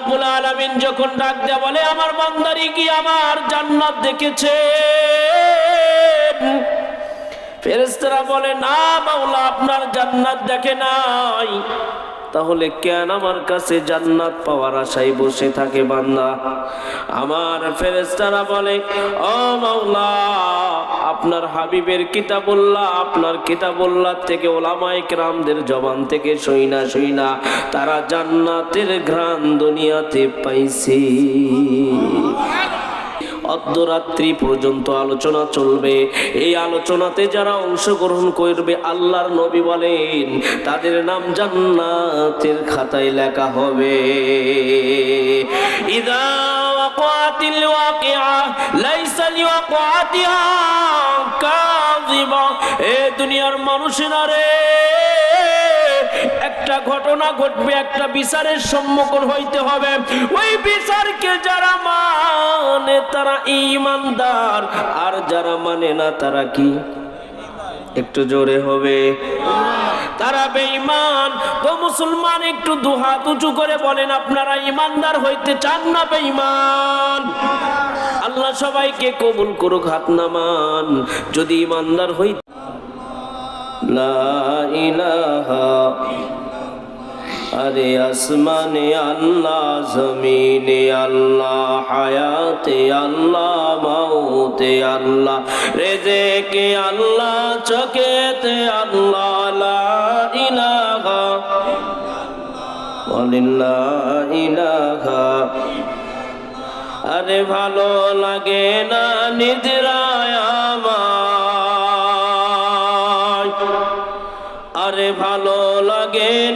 রাব্বুল আলামিন যখন ডাক দেয়া বলে, আমার বান্দারি কি আমার জান্নাত দেখেছে ফেরেস্তারা বলে, না মাওলা, আপনার জান্নাত দেখে নাই। তাহলে কেন আমার কাছে জান্নাত পাওয়ার আশায় বসে থাকে বান্দা? আমার ফেরেশতারা বলে, ও মাওলা, আপনার হাবিবের কিতাবুল্লাহ, আপনার কিতাবুল্লাহ থেকে ওলামায়ে কেরামদের জবান থেকে সইনা সইনা তারা জান্নাতের ঘ্রাণ দুনিয়াতে পাইছে। অর্ধরাত্রি পর্যন্ত আলোচনা চলবে। এই আলোচনাতে যারা অংশগ্রহণ করবে, আল্লাহর নবী বলেন, তাদের নাম জান্নাতের খাতায় লেখা হবে। এ দুনিয়ার মানুষেরা রে একটা ঘটনা ঘটবে, একটা বিচারের সম্মুখীন হইতে হবে। ওই বিচারকে যারা মানে তারা ইমানদার, আর যারা মানে না তারা কি? একটু জোরে হবে। তারা বেঈমান। তো মুসলমান, একটু দুহাত উঁচু করে বলেন, আপনারা ইমানদার হইতে চান না বেঈমান? আল্লাহ সবাইকে কবুল করুক, হাত নামান। যদি ইমানদার হই লা ইলাহা আরে আসমানে আল্লাহ, জমিনে আল্লাহ, হায়াতে আল্লাহ, মাউতে আল্লাহ, রেজেকে আল্লাহ, চোখেতে আল্লাহ, লা ইলাহা ইলাহা। আরে ভালো লাগে না নিদ্রায় আমায়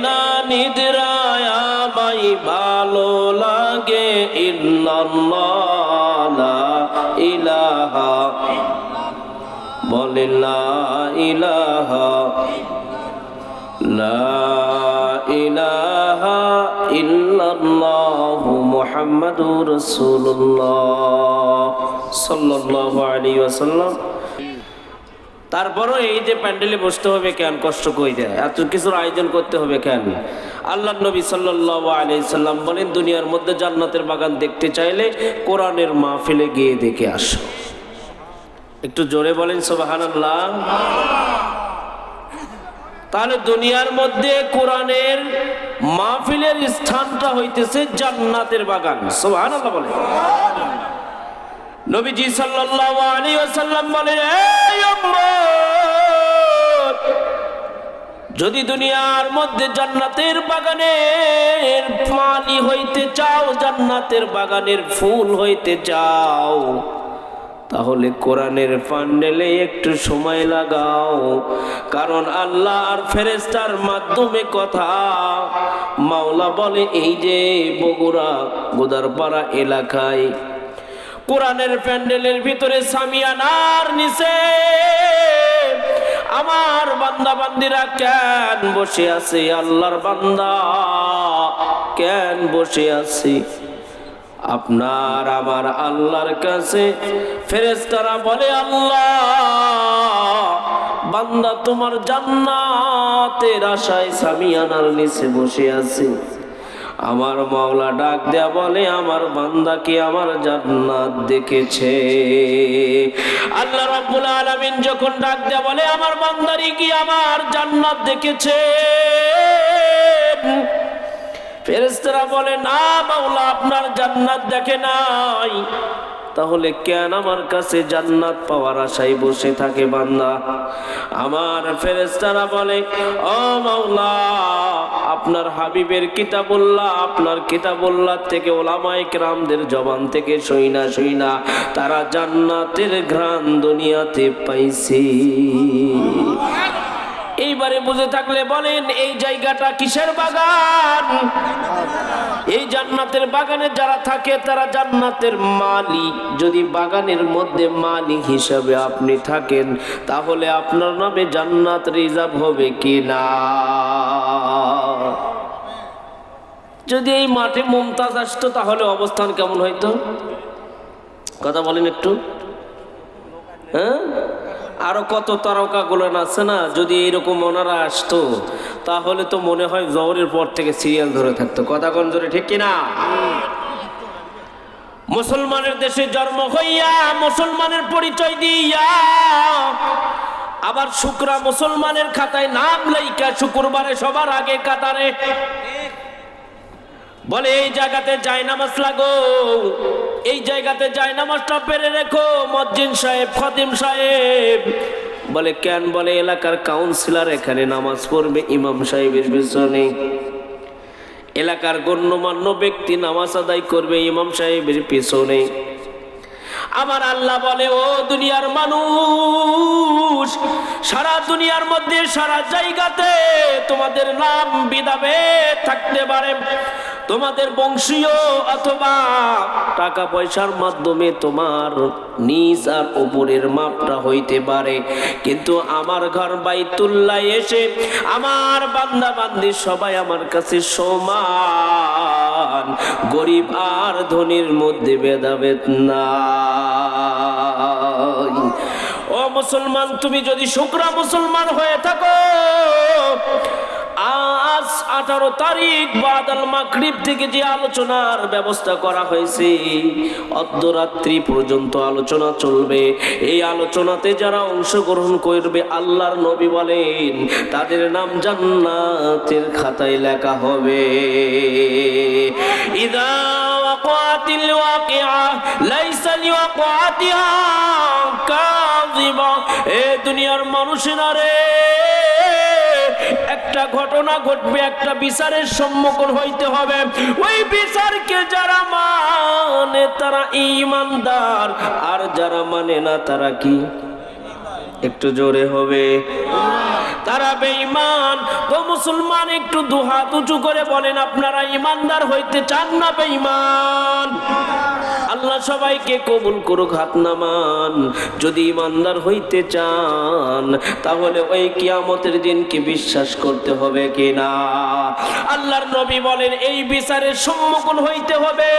না নিদ্রায় আমায় ভালো লাগে ইল্লাল্লাহ ইলাহা বলে লা ইলাহা লা ইলাহা ইল্লাল্লাহু মুহাম্মাদুর রাসূলুল্লাহ। তারপরও এই যে প্যান্ডেলে বসতে হবে কেন? কষ্ট কই দেয়? এত কিছুর আয়োজন করতে হবে কেন? আল্লাহ নবী সাল্লাম বলেন, দুনিয়ার মধ্যে জান্নাতের বাগান দেখতে চাইলে কোরআনের মাহফিলে গিয়ে দেখে আসো। একটু জোরে বলেন, সুবহানাল্লাহ। তাহলে দুনিয়ার মধ্যে কোরআনের মাহফিলের স্থানটা হইতেছে জান্নাতের বাগান। সুবহানাল্লাহ বলে নবীজি সাল্লাল্লাহু আলাইহি ওয়াসাল্লাম বলেন, এই উম্মত, যদি দুনিয়ার মধ্যে জান্নাতের বাগানের পানি হইতে চাও, জান্নাতের বাগানের ফুল হইতে চাও, তাহলে কোরআনের পান্ডেলে একটু সময় লাগাও, কারণ আল্লাহ আর ফেরেস্তার মাধ্যমে কথা, মাওলা বলে, এই যে বগুড়া, গোদারপাড়া এলাকায় কোরআনের প্যান্ডেলের ভিতরে সামিয়ানার নিচে। আমার বান্দা বান্দিরা কেন বসে আছে? আল্লাহর বান্দা কেন বসে আছে? আপনার আমার আল্লাহর কাছে ফেরেশতারা বলে, আল্লাহ, বান্দা তোমার জান্নাতের আশায় সামিয়ানার নিচে বসে আছে। আমার মাওলা ডাক দেয়া বলে, আমার বান্দা কি আমার জান্নাত দেখেছে? আল্লাহ রাব্বুল আলামিন যখন ডাক দেয়া বলে, আমার বান্দারি কি আমার জান্নাত দেখেছে? ফেরেশতারা বলে, না মাওলা, আপনার জান্নাত দেখে নাই। তাহলে কেন আমার কাছে জান্নাত পাওয়ার আশায় বসে থাকে বান্দা? আমার ফেরেশতারা বলে, ও মাওলা, আপনার হাবিবের কিতাবুল্লাহ, আপনার কিতাবুল্লাহ থেকে ওলামায়ে কেরামদের জবান থেকে সইনা সইনা তারা জান্নাতের ঘ্রাণ দুনিয়াতে পাইছে। এইবারে বুঝে থাকলে বলেন, এই জায়গাটা কিসের বাগান? এই জান্নাতের বাগানে যারা থাকে, তারা জান্নাতের মালিক। যদি বাগানের মধ্যে মালিক হিসাবে আপনি থাকেন, তাহলে আপনার নামে জান্নাত রিজার্ভ হবে কি না? যদি এই মাঠে মমতাজ আসতো, তাহলে অবস্থান কেমন হইতো? কথা বলেন একটু। হ্যাঁ? আরও কত তারকা তারকাগুলো আছে না? যদি এরকম ওনারা আসতো, তাহলে তো মনে হয় জহরের পর থেকে সিরিয়াল ধরে থাকতো। কথা কোন ধরে ঠিক কিনা? মুসলমানের দেশে জন্ম হইয়া, মুসলমানের পরিচয় দিয়া, আবার শুক্রা মুসলমানের খাতায় নাম লেখা শুক্রবারে সবার আগে কাতারে। বলে, এই জায়গাতে যাই নামাজ লাগো। এই জায়গাতে যাই নামাজটা পেরে রেখো মজ্জিন সাহেব, খদিম সাহেব। বলে, কেন? বলে, এলাকার কাউন্সিলর এখানে নামাজ পড়বে, ইমাম সাহেবের পিছনে এলাকার গণ্যমান্য ব্যক্তি নামাজ আদায় করবে, ইমাম সাহেবের পিছনে। আমার আল্লাহ বলে, ও দুনিয়ার মানুষ, সারা দুনিয়ার মধ্যে, সারা জায়গাতে তোমাদের নাম বিদাবে থাকতে পারে। তোমাদের বংশীয় অথবা টাকা পয়সার মাধ্যমে তোমার নিজ আর উপরের মাপটা হইতে পারে। কিন্তু আমার ঘর বাইতুল্লাহ এসে আমার বান্দা বান্দি সবাই আমার কাছে সমান। গরিব আর ধনির মধ্যে ভেদাভেদ না ও মুসলমান, তুমি যদি শুক্রা মুসলমান হয়ে থাকো আজ আঠারো তারিখ বাদাল মাগরিব থেকে যে আলোচনার ব্যবস্থা করা হয়েছে, অর্ধরাত্রি পর্যন্ত আলোচনা চলবে। এই আলোচনাতে যারা অংশগ্রহণ করবে, আল্লাহর নবী বলেন, তাদের নাম জান্নাতের খাতায় লেখা হবে। ইদা এ দুনিয়ার মানুষেরা রে একটা ঘটনা ঘটবে, একটা বিচারের সম্মুখীন হইতে হবে। ওই বিচারকে যারা মানে তারা ইমানদার, আর যারা মানে না তারা কি? একটু জোরে হবে। তারা বেঈমান। তো মুসলমান, একটু দুহাত উঁচু করে বলেন, আপনারা ইমানদার হইতে চান না বেঈমান? আল্লাহ সবাইকে কবুল করুক হাত নামান। যদি ইমানদার হইতে চান, তাহলে ওই কিয়ামতের দিনকে বিশ্বাস করতে হবে কিনা আল্লাহর নবী বলেন, এই বিচারের সম্মুখীন হইতে হবে।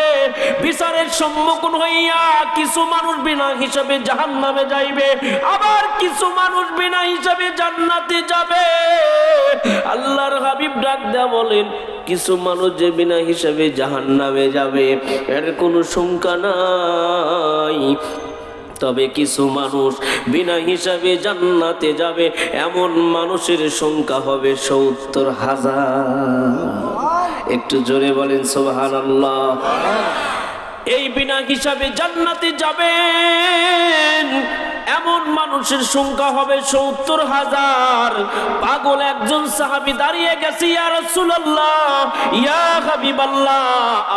বিচারের সম্মুখীন হইয়া কিছু মানুষ বিনা হিসাবে জাহান্নামে যাইবে, আবার কিছু মানুষ বিনা হিসাবে জান্নাতে যাবে। আল্লাহর হাবিব ডাক দেয়া বলেন কিছু মানুষ যে বিনা হিসাবে জাহান্নামে যাবে, এর কোনো শঙ্কা নাই। তবে কিছু মানুষ বিনা হিসাবে জান্নাতে যাবে, এমন মানুষের সংখ্যা হবে সত্তর হাজার। একটু জোরে বলেন সোহান আল্লাহ এই বিনা হিসাবে জান্নাতে যাবেন। এমন মানুষের সংখ্যা হবে সত্তর হাজার। পাগল একজন সাহাবি দাঁড়িয়ে গেছে, ইয়া রাসূলুল্লাহ, ইয়া হাবিবাল্লাহ,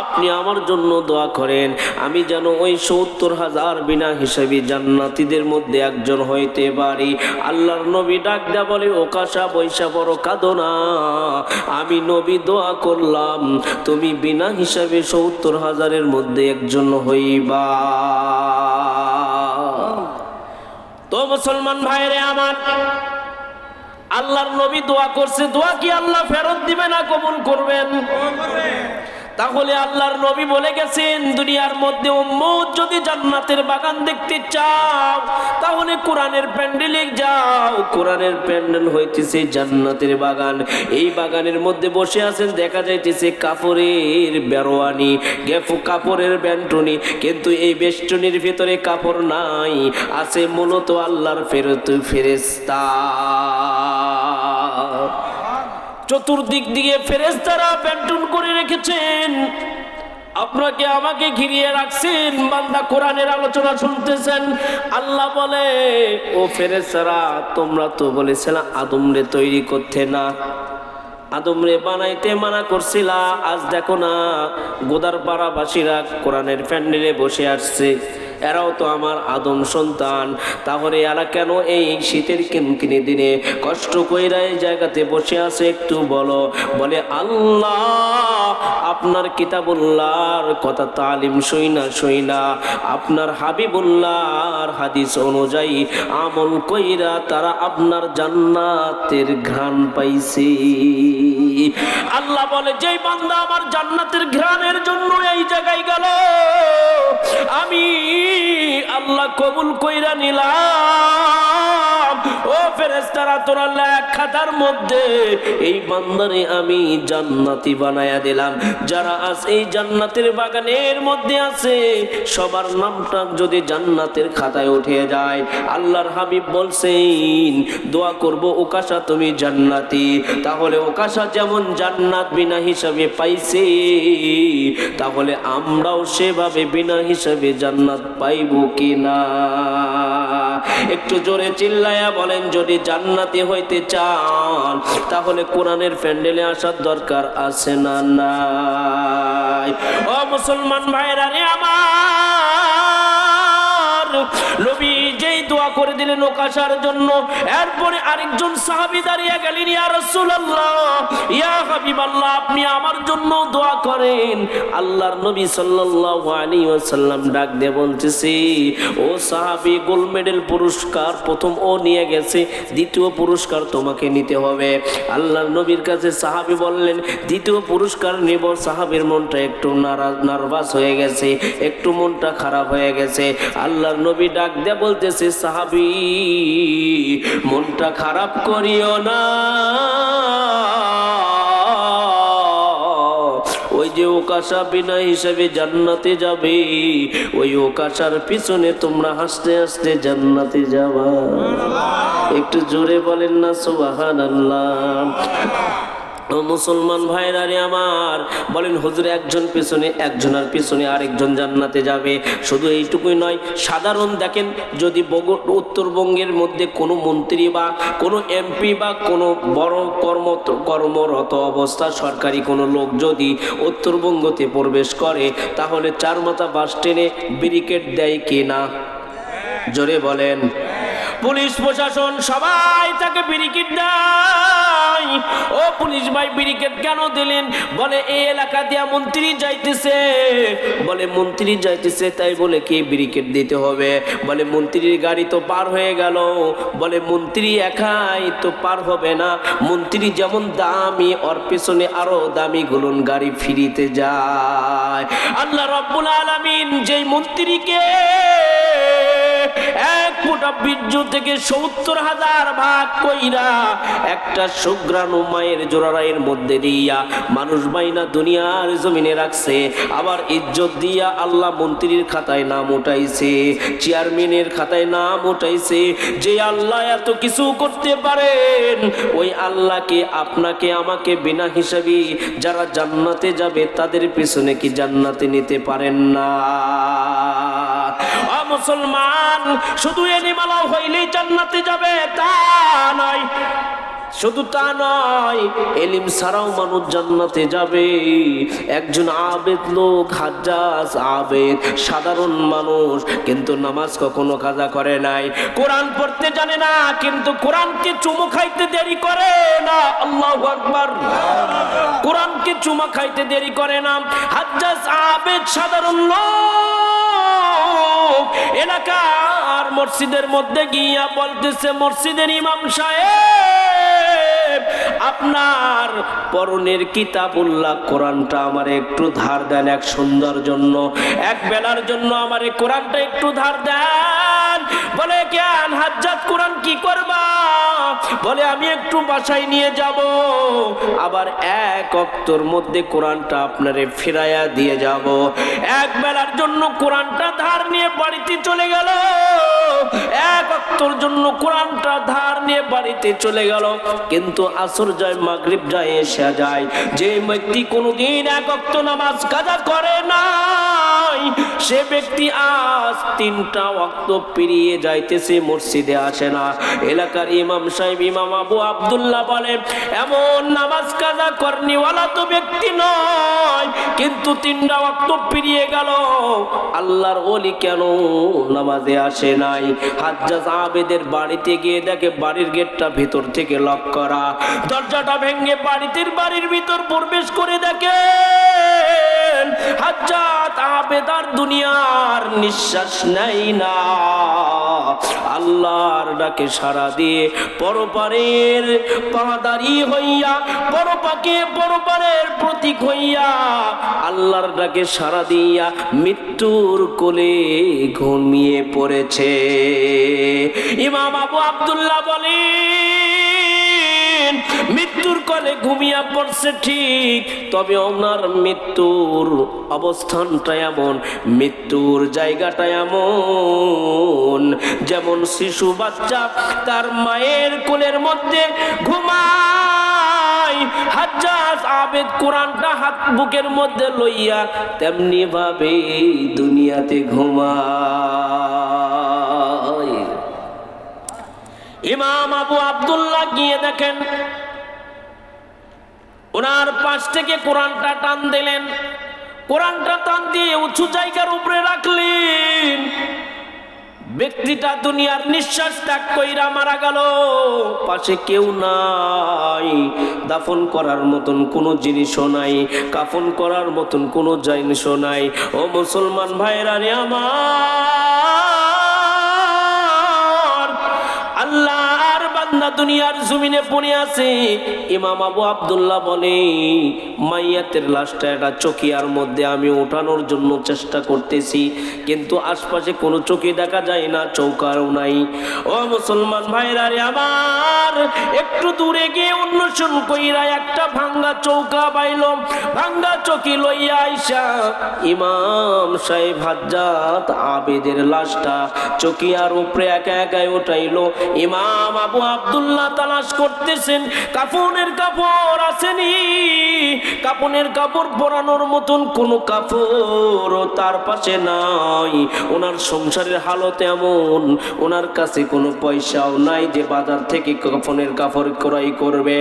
আপনি আমার জন্য দোয়া করেন। আমি যেন ওই সত্তর হাজার বিনা হিসাবে জান্নাতীদের মধ্যে একজন হইতে পারি। আল্লাহর নবী ডাক দেয়া বলে ওকাশা বৈশা, বড় কাঁদো না। আমি নবী দোয়া করলাম, তুমি বিনা হিসাবে সত্তর হাজারের মধ্যে একজন হইবা। তো মুসলমান ভাইরে আমার, আল্লাহর নবী দোয়া করছে, দোয়া কি আল্লাহ ফেরত দিবে না কবুল করবেন? তাহলে আল্লাহর নবী বলে গেছেন, দুনিয়ার মধ্যে উম্মত যদি জান্নাতের বাগান দেখতে চাও, তাহলে কোরআনের প্যান্ডেলে যাও। কোরআনের প্যান্ডেল হইতেছে জান্নাতের বাগান। এই বাগানের মধ্যে বসে আছেন, দেখা যাইতেছে কাপড়ের বেরোয়ানি, গেফু কাপড়ের ব্যান্টনি, কিন্তু এই বেষ্টনীর ভিতরে কাপড় নাই, আছে মূলত আল্লাহর ফেরত ফেরেস্তা চতুর্দিক দিয়ে ফেরেস্তারা প্যান্টুন করে রেখেছেন। আপনাকে আমাকে ঘিরিয়ে রাখছেন। বান্দা কোরআনের আলোচনা শুনতেছেন। আল্লাহ বলে, ও ফেরেস্তারা তোমরা তো বলেছিলা আদমরে তৈরি করতে না। আদমরে বানাইতে মানা করছিলা। আজ দেখো না গোদার পাড়াবাসীরা কোরআনের প্যান্ডেলে বসে আসছে। এরাও তো আমার আদম সন্তান। তাহলে এরা কেন এই শীতের কিনকিনি দিনে কষ্ট কইরা এই জায়গাতে বসে আছে একটু বলো? বলে, আল্লাহ, আপনার কিতাবুল্লাহর কথা তালিম সইনা সইনা আপনার হাবিবুল্লাহর হাদিস অনুযায়ী আমল কইরা তারা আপনার জান্নাতের ঘ্রাণ পাইছে। আল্লাহ বলে, যেই বান্দা আমার জান্নাতের ঘ্রাণের জন্য এই জায়গায় গেল, আমি আল্লাহ কবুল কইরা নিলাম। বলছেন, দোয়া করব ওকাশা, তুমি জান্নাতি। তাহলে ওকাশা যেমন জান্নাত বিনা হিসাবে পাইছে, তাহলে আমরাও সেভাবে বিনা হিসাবে জান্নাত পাইব কিনা? একটু জোরে চিল্লায়া বলেন যদি জান্নাতি হইতে চান, তাহলে কোরআনের প্যান্ডেলে আসার দরকার আছে না নাই? ও মুসলমান ভাইরা রে আমার, নবী দোয়া করে দিলেন ওকাশার জন্য। এরপরে আরেকজন সাহাবী দাঁড়িয়ে গেলেন, ইয়া রাসূলুল্লাহ, ইয়া হাবিবাল্লাহ, আপনি আমার জন্য দোয়া করেন। আল্লাহর নবী সাল্লাল্লাহু আলাইহি ওয়াসাল্লাম ডাক দিয়ে বলতেছি, ও সাহাবী, গোল্ড মেডেল পুরস্কার প্রথম ও নিয়ে গেছে, দ্বিতীয় পুরস্কার তোমাকে নিতে হবে। আল্লাহর নবীর কাছে সাহাবী বললেন, দ্বিতীয় পুরস্কার নেব। সাহাবীর মনটা একটু নারাজ, নার্ভাস হয়ে গেছে, একটু মনটা খারাপ হয়ে গেছে। আল্লাহর নবী ডাক দিয়ে বলতেছে সাহাবী, মনটা খারাপ করিও না। ওই যে ওকাশা বিনা হিসেবে জান্নাতে যাবে, ওই ওকাশার পিছনে তোমরা হাসতে হাসতে জান্নাতে যাবা। একটু জোরে বলেন না সুবাহান আল্লাহ ও মুসলমান ভাইরা রে আমার, বলেন হুজুর একজন পিছনে একজনের পেছনে আরেকজন জান্নাতে যাবে। শুধু এইটুকুই নয়, সাধারণ দেখেন, যদি উত্তরবঙ্গের মধ্যে কোনো মন্ত্রী বা কোনো এমপি বা কোনো বড় কর্ম, কর্মরত অবস্থা, সরকারি কোনো লোক যদি উত্তরবঙ্গতে প্রবেশ করে, তাহলে চার মাথা বাস স্ট্যান্ডে ব্যারিকেড দেয় কি না? জোরে বলেন। পুলিশ প্রশাসন সবাই তাকে ব্যারিকেড দেয়। ও পুলিশ ভাই ব্যারিকেড কেন দিলেন? বলে এই এলাকা দিয়া মন্ত্রী যাইতেছে। বলে, মন্ত্রী যাইতেছে, তাই বলে কি ব্যারিকেড দিতে হবে? বলে, মন্ত্রীর গাড়ি তো পার হয়ে গেল। বলে, মন্ত্রী একাই তো পার হবে না। মন্ত্রী যেমন দামি, ওর পেছনে আরও দামি গুলন গাড়ি ফিরিতে যায়। আল্লাহ রব্বুল আলামিন যেই মন্ত্রীকে এক ফোঁটা বীর্য থেকে সত্তর হাজার ভাগ কইরা একটা শুক্রাণু মায়ের জোড়ারাইয়ের মধ্যে দিয়া মানুষ বাইনা দুনিয়ার জমিনে রাখছে, আবার ইজ্জত দিয়া আল্লাহ মন্ত্রীর খাতায় নাম উঠাইছে, চেয়ারম্যানের খাতায় নাম উঠাইছে, যে আল্লাহ এত কিছু করতে পারেন, ওই আল্লাহকে আপনাকে আমাকে বিনা হিসাবে যারা জান্নাতে যাবে তাদের পিছনে কি জান্নাতে নিতে পারেন না? মুসলমান, শুধু এলিমালাও হইলেই জান্নাতে যাবে, তা নয়। শুধু তা নয়, এলিম ছাড়াও মানুষ জান্নাতে যাবে। একজন আবেদ লোক, হাজ্জাজ আবেদ, সাধারণ মানুষ, কিন্তু নামাজ কখনো কাজা করে নাই। কোরআন পড়তে জানে না, কিন্তু কোরআনকে চুমু খাইতে দেরি করে না। আল্লাহ আকবার। কোরআনকে চুমা খাইতে দেরি করে না। হাজ্জাজ আবেদ, সাধারণ লোক। এলাকার মসজিদের মধ্যে গিয়া বলতেছে, মসজিদের ইমাম সাহেব, আপনার পরনের কিতাব উল্লাহ কোরআনটা আমার একটু ধার দেন এক সুন্দর জন্য, এক বেলার জন্য আমার এই কোরআনটা একটু ধার দেন। বলে কেন হাজ্জাত, কোরআন কি করবা? বলে, আমি একটু বাসায় নিয়ে যাব। আবার এক অক্তর মধ্যে কোরআনটা আপনারে ফিরাইয়া দিয়ে যাব। এক বেলার জন্য কোরআনটা ধার নিয়ে বাড়িতে চলে গেল। অক্তর জন্য কোরআনটা ধার নিয়ে বাড়িতে চলে গেল। কিন্তু আসর যায়, মাগরিব যায়, এসে যায়। যে ব্যক্তি কোনোদিন এক অক্ত নামাজ কাজা করে নাই, সে ব্যক্তি আজ তিনটা অক্ত পেরিয়ে যাইতেছে, মসজিদে আসে না। এলাকার ইমাম সাহেব, ইমাম আবু আব্দুল্লাহ বলে, এমন নামাজ কাজা করনিওয়ালা তো ব্যক্তি নয়, কিন্তু তিনটা অক্ত পেরিয়ে গেল। আল্লাহর ওলি কেন নামাজে আসে নাই? হাজ্জাজ আবেদের বাড়িতে গিয়ে দেখে বাড়ির গেটটা ভেতর থেকে লক করা। দরজাটা ভেঙে বাড়িতে বাড়ির ভিতর প্রবেশ করে দেখে হাজ্জাত আবেদার দুনিয়ার নিঃশ্বাস নেই না। আল্লাহর ডাকে সারা দিয়ে পরপারের পাহাদারি হইয়া, পরপাকে পরপারের প্রতীক হইয়া আল্লাহর ডাকে সারা দিয়া মৃত্যুর কোলে ঘুমিয়ে পড়েছে। ইমাম আবু আব্দুল্লাহ বলে মৃত্যুর কলে ঘুমিয়ে পড়ছে ঠিক, তবে ওনার মৃত্যুর অবস্থানটা এমন, মৃত্যুর জায়গাটা এমন, যেমন শিশু বাচ্চা তার মায়ের কোলের মধ্যে ঘুমায়, হাজ্জাজ আবেদ কোরআনটা হাত বুকের মধ্যে লইয়া তেমনি ভাবে দুনিয়াতে ঘুমায়। ইমাম আবু আব্দুল্লাহ গিয়ে দেখেন ওনার পাশ থেকে কোরআনটা টান দিলেন। কোরআনটা টান দিয়ে উঁচু জায়গার উপরে রাখলেন। ব্যক্তিটা দুনিয়ার নিঃশ্বাস ত্যাগ কইরা মারা গেল। পাশে কেউ নাই। দাফন করার মতন কোনো জিনিসও নাই। কাফন করার মতন কোনো জিনিসও নাই। ও মুসলমান ভাইরা রে আমার। দুনিয়ার জমিনে পড়ে আছে। ইমাম আবু আব্দুল্লাহ বলে, মাইয়াতের লাশটা একটা চকিয়ার মধ্যে আমি ওঠানোর জন্য চেষ্টা করতেছি, কিন্তু আশপাশে কোনো চকি দেখা যায় না, চৌকারও নাই। ও মুসলমান ভাইরা রে আমার, একটু দূরে গিয়ে অন্বেষণ কইরা একটা ভাঙ্গা চৌকা পাইল। ভাঙ্গা চকি লইয়া আইসা ইমাম সাহেব হাজ্জাত আবেদের লাশটা চকিয়ার উপরে একা একাই উঠাইলো। ইমাম আবু আব্দুল্লাহ তালাশ করতেছেন, কাফনের কাপড় আসেনি। কাপনের কাপড় পরানোর মতন কোনো কাপড় তার পাশে নাই। ওনার সংসারের হালত এমন, ওনার কাছে কোনো পয়সাও নাই যে বাজার থেকে কাফনের কাপড় ক্রয় করবে।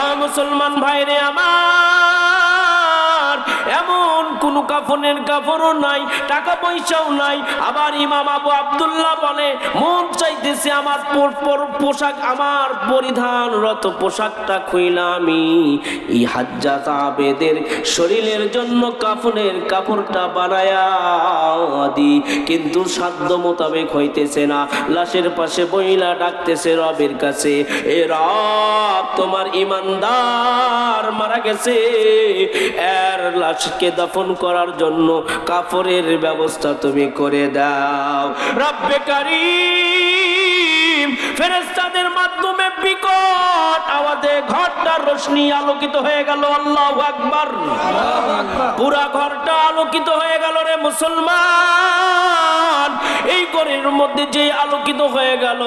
আ মুসলমান ভাইরে আমার, এমন কোন কাফনের কাপড়ও নাই, টাকা পয়সাও নাই। আবার ইমাম আবু আব্দুল্লাহ বলে, মন চাইতেছে আমার পোশাক, আমার পরিধানরত পোশাকটা খুইলা আমি। এই আবেদের শরীরের জন্য কাফনের কাপড়টা বানায়া দি, কিন্তু সাধ্য মোতাবেক হইতেছে না। লাশের পাশে বইলা ডাকতেছে রবের কাছে, এ রব, তোমার ইমানদার মারা গেছে। এর লাশকে দাফন করার জন্য কাপড়ের ব্যবস্থা তুমি করে দাও। রব্বে কারিম ফেরেস্তাদের মাধ্যমে বিকট আওয়াজে ঘরটার রোশনি আলোকিত হয়ে গেল। আল্লাহ আকবার। পুরা ঘরটা আলোকিত হয়ে গেল রে মুসলমান। এই ঘরের মধ্যে যে আলোকিত হয়ে গেল,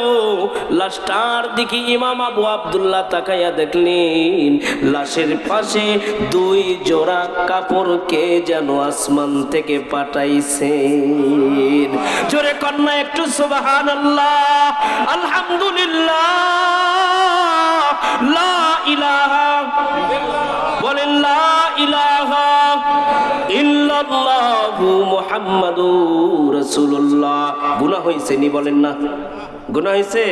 লাশটার দিকে ইমাম আবু আব্দুল্লাহ তাকাইয়া দেখলেন, লাশের পাশে দুই জোড়া কাপড়কে যেন আসমান থেকে পাঠাইছেন। জোরে কন্যা, একটু সুবাহান আল্লাহ আলহামদুলিল্লাহ, লা ইলাহা, বলেন লা ইলাহা ইল্লাল্লাহু মুহাম্মাদুর রাসূলুল্লাহ। গুনাহ হইছে নি বলেন না। গুনাহ হইছে?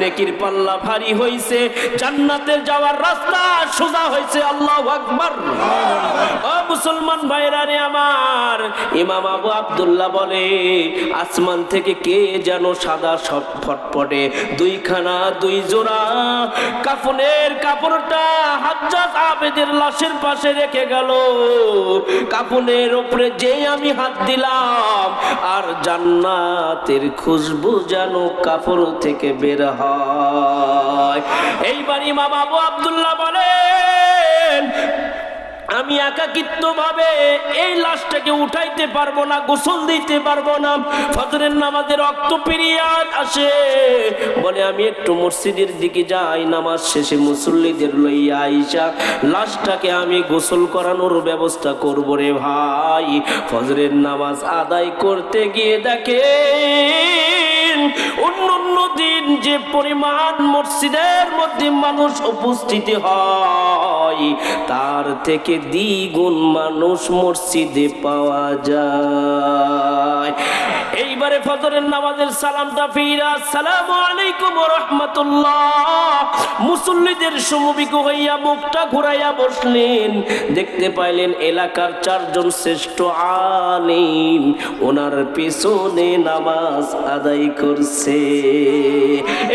নেকির পাল্লা ভারী হইছে। জান্নাতে যাওয়ার রাস্তা সোজা হইছে, আল্লাহ আকবার। ও মুসলমান ভাইরা রে আমার, ইমাম আবু আব্দুল্লাহ বলে, আসমান থেকে কে যেন সাদা সব ফটফটে, দুইখানা, দুই জোড়া কাফনের কাপড়টা হাজ্জাত আবেদের লাশের পাশে রেখে গেল। কাফনের উপরে যেই আমি হাত দিলাম, আর জান্নাতের খুশবু যেন কাপড় থেকে বের হয়। এইবার ইমাম বাবু আব্দুল্লাহ বলেন, আমি একাকিত্ব ভাবে এই লাশটাকে উঠাইতে পারব না, গোসল দিতে পারব না, ফজরের নামাজের রক্ত পিরিয়াদ আসে। বলে, আমি একটু মসজিদের দিকে যাই, নামাজ শেষে মুসল্লিদের লইয়া আইসা লাশটাকে আমি গোসল করানোর ব্যবস্থা করব রে ভাই। ফজরের নামাজ আদায় করতে গিয়ে দেখে অন্য অন্য দিন যে পরিমাণ মসজিদের মধ্যে মানুষ উপস্থিতি হয়, তার থেকে দ্বিগুণ মানুষ মসজিদে পাওয়া যায়। এইবারে ফজরের নামাজের সালামটা ফিরা সালাম আলাইকুম রহমতুল্লাহ। মুসল্লিদের সমবিক হইয়া মুখটা ঘুরাইয়া বসলেন। দেখতে পাইলেন এলাকার চারজন শ্রেষ্ঠ আলিম। ওনার পেছনে নামাজ আদায় করছে।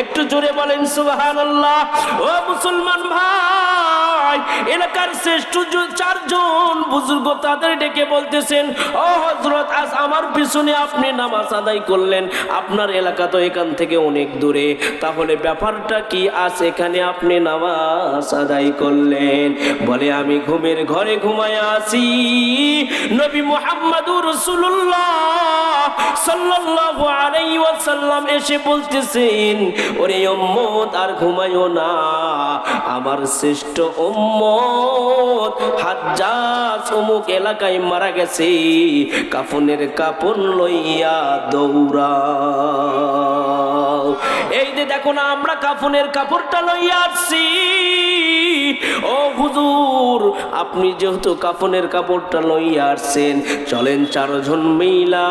একটু জোরে বলেন, সুবহানাল্লাহ। ও মুসলমান ভাই! ভাই এলাকার শ্রেষ্ঠ চারজন বুজুর্গ তাদের ডেকে বলতেছেন, ও হজরত আজ আমার পিছনে আপনি নামাজ আদায় করলেন। আপনার এলাকা তো এখান থেকে অনেক দূরে। তাহলে ব্যাপারটা কি? আজ এখানে আপনি নামাজ আদায় করলেন। বলে, আমি ঘুমের ঘরে ঘুমায় আছি। নবী মুহাম্মাদুর রাসূলুল্লাহ সাল্লাল্লাহু ওয়াসাল্লাম এসে বলতেছেন, ওরে উম্মত, আর ঘুমায়ও না। আমার শ্রেষ্ঠ উম্মত। হাজ্জাজ অমুক এলাকায় মারা গেছে, কাফনের কাপড় লইয়া দৌড়া এই যে দেখো না, আমরা কাফনের কাপড়টা লইয়া আসছি। ও হুজুর, আপনি যেহেতু কাফনের কাপড়টা লইয়া আসছেন, চলেন চারজন মিলা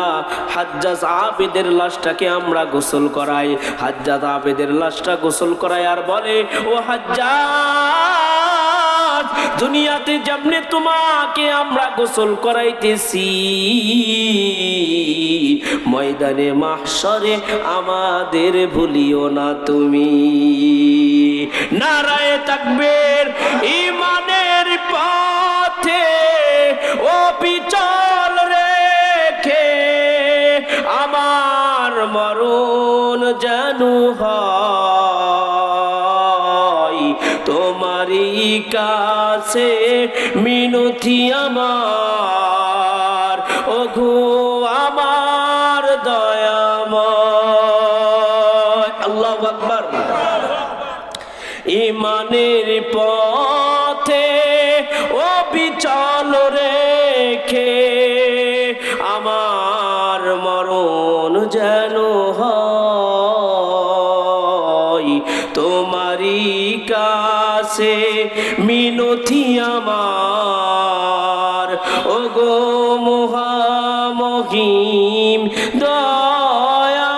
হাজ্জাজ আবেদের লাশটাকে আমরা গোসল করাই। হাজ্জাজ আবেদের লাশটা গোসল করাই আর বলে, ও হাজ্জাজ দুনিয়াতে যেমনি তোমাকে আমরা গোসল করাইতেছি, ময়দানে মাহসরে আমাদের ভুলিও না তুমি। নারায় থাকবে ইমানের তোমারই কাছে মিনতি আমার। ওঘু আমার দয়াময়। আল্লাহ আকবার। ইমানের পথে আমার। ও গো মহামহিম দয়াময়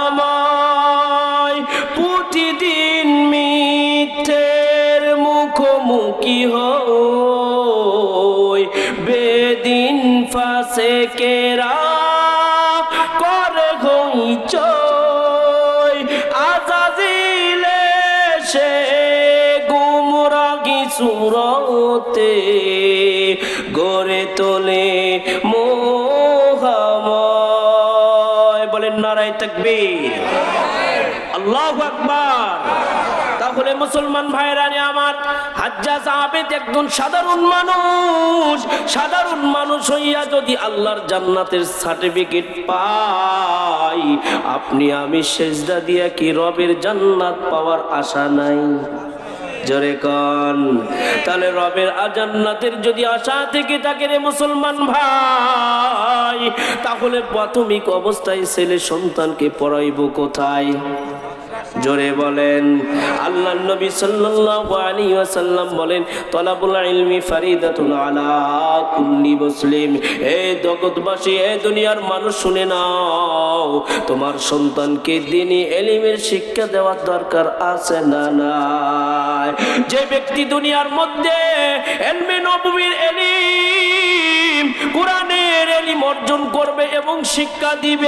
প্রতিদিন মিথ্যের মুখোমুখি হই মুসলমান ভাইরানি আমার। হাজ্জাজ আবেদ একজন সাধারণ মানুষ। সাধারণ মানুষ হইয়া যদি আল্লাহর জান্নাতের সার্টিফিকেট পাই, আপনি আমি সেজদা দিয়া কি রবের জান্নাত পাওয়ার আশা নাই? তাহলে রবের আজান্নাতের যদি আশা থেকে থাকে রে মুসলমান ভাই, তাহলে প্রাথমিক অবস্থায় ছেলে সন্তানকে পড়াইব কোথায়? জোরে বলেন। আল্লাহ নবী সাল্লাল্লাহু আলাইহি ওয়াসাল্লাম বলেন, তলাবুল ইলমি ফারিদাতুন আলা কুল্লি মুসলিম। হে জগৎবাসী হে দুনিয়ার মানুষ, শুনে নাও, তোমার সন্তানকে দিনই এলিমের শিক্ষা দেওয়ার দরকার আছে না নাই? যে ব্যক্তি দুনিয়ার মধ্যে এলমে নববীর এলিম, কোরআনের এলিম অর্জন করবে এবং শিক্ষা দিবে